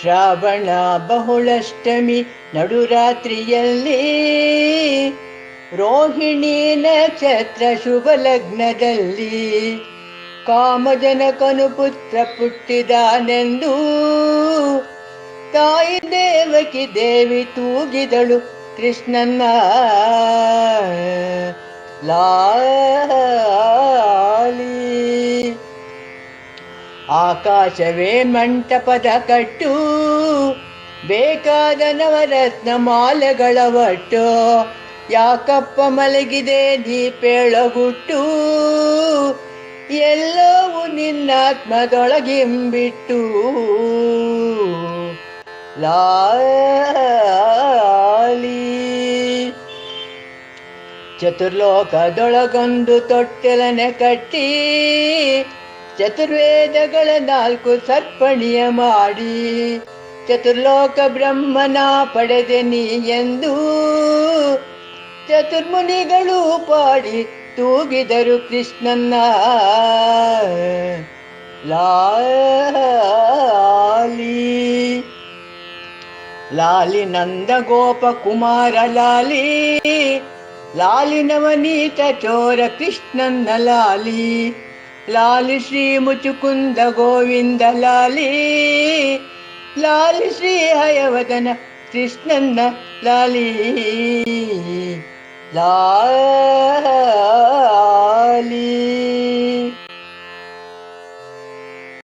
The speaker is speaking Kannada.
ಶ್ರಾವಣ ಬಹುಳಷ್ಟಮಿ ನಡುರಾತ್ರಿಯಲ್ಲಿ ರೋಹಿಣಿ ನಕ್ಷತ್ರ ಶುಭ ಲಗ್ನದಲ್ಲಿ ಕಾಮಜನಕನು ಪುತ್ರ ಪುಟ್ಟಿದಾನೆಂದು ತಾಯಿ ದೇವಕಿ ದೇವಿ ತೂಗಿದಳು ಕೃಷ್ಣನ್ನ. ಲಾಲಿ ಆಕಾಶವೇ ಮಂಟಪದ ಕಟ್ಟು, ಬೇಕಾದ ನವರತ್ನ ಮಾಲೆಗಳ ಒಟ್ಟು, ಯಾಕಪ್ಪ ಮಲಗಿದೆ ದೀಪೇಳಗುಟ್ಟು, ಎಲ್ಲವೂ ನಿನ್ನಾತ್ಮದೊಳಗಿಂಬಿಟ್ಟು. ಲಾಲಿ. ಚತುರ್ಲೋಕದೊಳಗೊಂದು ತೊಟ್ಟೆಲನೆ ಕಟ್ಟಿ ಚತುರ್ವೇದಗಳ ನಾಲ್ಕು ಸರ್ಪಣಿಯ ಮಾಡಿ. ಚತುರ್ಲೋಕ ಬ್ರಹ್ಮನ ಪಡೆದೆ ನೀ ಎಂದು ಚತುರ್ಮುನಿಗಳು ಪಾಡಿ ತೂಗಿದರು ಕೃಷ್ಣನ್ನ. ಲಾಲಿ ಲಾಲಿ ನಂದ ಗೋಪ ಕುಮಾರ ಲಾಲಿ. ಲಾಲಿ ಚೋರ ಕೃಷ್ಣನ್ನ ಲಾಲಿ. ಲಾಲಿ ಶ್ರೀ ಮುಚುಕುಂದ ಗೋವಿಂದ ಲಾಲಿ. ಲಾಲಿ ಶ್ರೀ ಹಯವದನ ಕೃಷ್ಣನ್ನ ಲಾಲಿ. ಲಾಲಿ